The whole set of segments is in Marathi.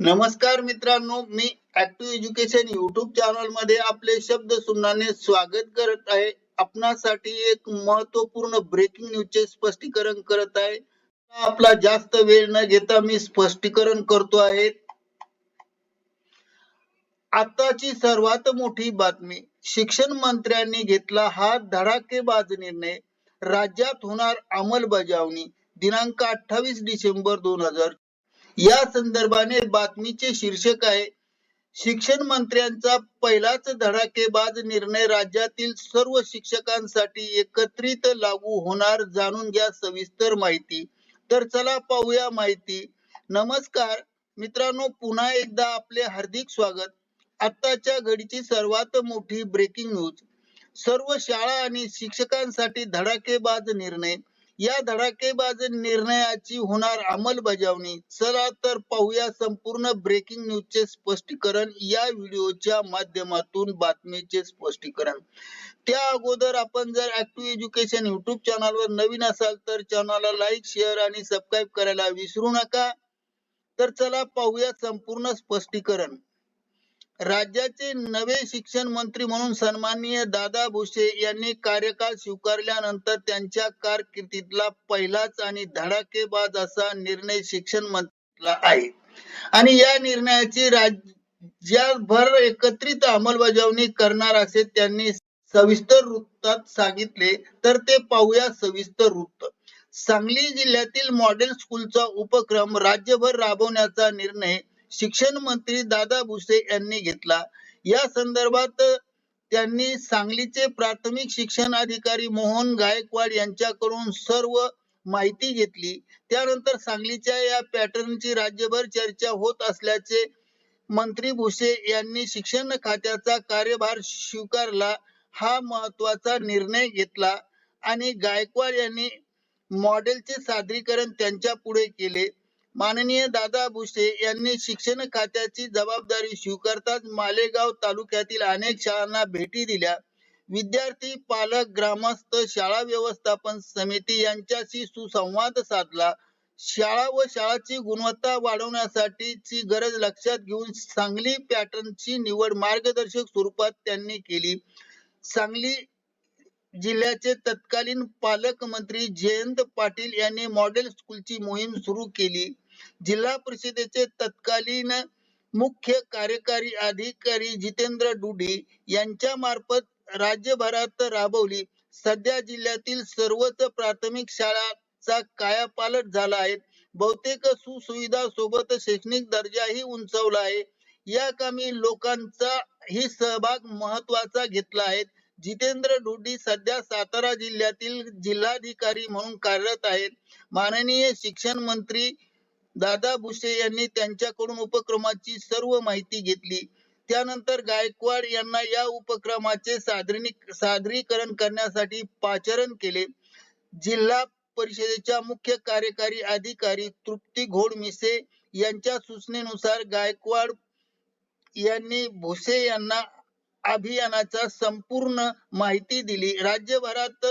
नमस्कार मित्रांनो मी ऍक्टिव्ह एज्युकेशन युट्यूब चॅनलमध्ये आपले शब्द सुनाने स्वागत करत आहे. आपणासाठी एक महत्त्वपूर्ण ब्रेकिंग न्यूजचे स्पष्टीकरण करत आहे. आपला जास्त वेळ न घेता मी स्पष्टीकरण करतो आहे. आताची सर्वात मोठी बातमी शिक्षण मंत्र्यांनी घेतला हा धडाकेबाज निर्णय. राज्यात होणार अंमलबजावणी दिनांक अठ्ठावीस डिसेंबर दोन हजार या संदर्भाने बातमीचे शीर्षक आहे शिक्षण मंत्र्यांचा पहिलाच धडाकेबाज निर्णय राज्यातील सर्व शिक्षकांसाठी एकत्रित लागू होणार जाणून घ्या सविस्तर माहिती. तर चला पाहूया माहिती. नमस्कार मित्रांनो पुन्हा एकदा आपले हार्दिक स्वागत. आत्ताच्या घडीची सर्वात मोठी ब्रेकिंग न्यूज सर्व शाळा आणि शिक्षकांसाठी धडाकेबाज निर्णय. या धडाकेबाज निर्णयाची होणार अंमलबजावणी. चला तर पाहूया संपूर्ण ब्रेकिंग न्यूजचे स्पष्टीकरण या व्हिडिओच्या माध्यमातून बातमीचे स्पष्टीकरण. त्या अगोदर आपण जर ऍक्टिव्ह एज्युकेशन युट्यूब चॅनलवर नवीन असाल तर चॅनलला लाईक शेअर आणि सबस्क्राईब करायला विसरू नका. तर चला पाहूया संपूर्ण स्पष्टीकरण. राज्याचे नवे शिक्षण मंत्री म्हणून सन्माननीय दादा भुसे यांनी कार्यकाळ स्वीकारल्यानंतर त्यांच्या कारकिर्दीतला पहिलाच आणि धडाकेबाज असा निर्णय शिक्षण मंत्रीला आहे. आणि या निर्णयाची राज्यभर एकत्रित अंमलबजावणी करणार असे त्यांनी सविस्तर वृत्तात सांगितले तर ते पाहूया सविस्तर वृत्त. सांगली जिल्ह्यातील मॉडेल स्कूलचा उपक्रम राज्यभर राबवण्याचा निर्णय शिक्षण मंत्री दादा भुसे यांनी घेतला. या संदर्भात त्यांनी सांगलीचे प्राथमिक शिक्षण अधिकारी मोहन गायकवाड यांच्याकडून सर्व माहिती घेतली. त्यानंतर सांगलीच्या या पॅटर्नची राज्यभर चर्चा होत असल्याचे मंत्री भुसे यांनी शिक्षण खात्याचा कार्यभार स्वीकारला. हा महत्त्वाचा निर्णय घेतला आणि गायकवाड यांनी मॉडेलचे सादरीकरण त्यांच्या पुढे केले. माननीय दादा भुसे यांनी शिक्षण खात्याची जबाबदारी स्वीकारताच मालेगाव तालुक्यातील अनेक शाळांना भेटी दिल्या. विद्यार्थी पालक ग्रामस्थ शाळा व्यवस्थापन समिती यांच्याशी सुसंवाद साधला. शाळा व शाळाची गुणवत्ता वाढवण्यासाठीची गरज लक्षात घेऊन सांगली पॅटर्नची निवड मार्गदर्शक स्वरूपात त्यांनी केली. सांगली जिल्ह्याचे तत्कालीन पालकमंत्री जयंत पाटील यांनी मॉडेल स्कूलची मोहीम सुरू केली. जिल्हा परिषदेचे तत्कालीन मुख्य कार्यकारी अधिकारी जितेंद्र डुडे यांच्या मार्फत राज्यभरात राबवली. सध्या जिल्ह्यातील सर्वच प्राथमिक शाळांचा कायापालट झाला आहे. बहुतेक सुसुविधा सोबत शैक्षणिक दर्जाही उंचावला आहे. या कामी लोकांचा ही सहभाग महत्त्वाचा घेतला आहे. जितेंद्र डोडी सध्या सातारा जिल्ह्यातील जिल्हाधिकारी म्हणून कार्यरत आहेत. माननीय शिक्षण मंत्री दादा भुसे यांनी त्यांच्याकडून उपक्रमाची सर्व माहिती घेतली. त्यानंतर गायकवाड यांना या उपक्रमाचे सादरीकरण करण्यासाठी पाचारण केले. जिल्हा परिषदेच्या मुख्य कार्यकारी अधिकारी तृप्ती घोडमिसे यांच्या सूचनेनुसार गायकवाड यांनी भुसे यांना अभियानाचा संपूर्ण माहिती दिली. राज्यभरात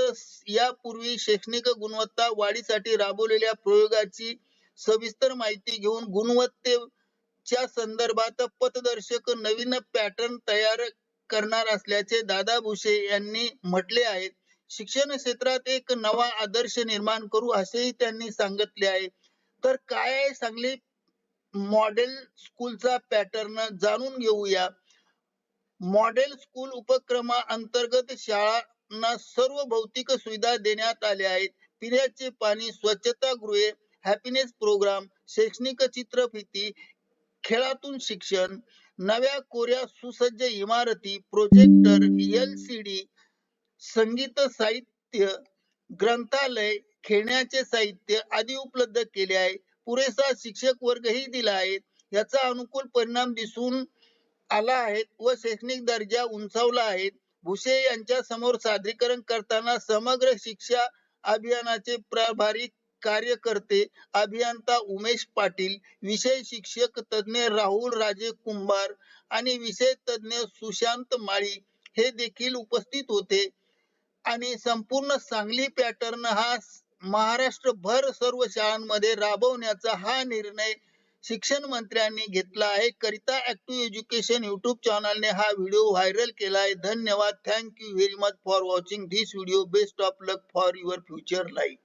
यापूर्वी शैक्षणिक गुणवत्ता वाढीसाठी राबवलेल्या प्रयोगाची सविस्तर माहिती घेऊन गुणवत्तेच्या संदर्भात पथदर्शक नवीन पॅटर्न तयार करणार असल्याचे दादा भुसे यांनी म्हटले आहे. शिक्षण क्षेत्रात एक नवा आदर्श निर्माण करू असेही त्यांनी सांगितले आहे. तर काय आहे सांगली मॉडेल स्कूलचा पॅटर्न जाणून घेऊया. मॉडेल स्कूल उपक्रमा अंतर्गत शाळांना सर्व भौतिक सुविधा देण्यात आल्या आहेत. पिण्याचे पाणी स्वच्छता गृहे हॅपीनेस प्रोग्राम शैक्षणिक चित्रफिती खेळातून शिक्षण नव्या कोऱ्या सुसज्ज इमारती प्रोजेक्टर एल सी डी संगीत साहित्य ग्रंथालय खेळण्याचे साहित्य आदी उपलब्ध केले आहे. पुरेसा शिक्षक वर्गही दिला आहे. याचा अनुकूल परिणाम दिसून आला आहे व शैक्षणिक दर्जा उंचावला आहे. भुसे यांच्या समोर सादरीकरण करताना समग्र शिक्षा अभियानाचे प्रभारी कार्यकर्ते अभियंता उमेश पाटील विषय शिक्षक तज्ञ राहुल राजे कुंभार आणि विषय तज्ञ सुशांत माळी हे देखील उपस्थित होते. आणि संपूर्ण सांगली पॅटर्न हा महाराष्ट्रभर सर्व शाळांमध्ये राबवण्याचा हा निर्णय शिक्षण मंत्र्यांनी घेतला आहे. करिता ऍक्टिव्ह एज्युकेशन युट्यूब चॅनलने हा व्हिडिओ व्हायरल केला आहे. धन्यवाद. Thank you very much for watching this video best of luck for your future life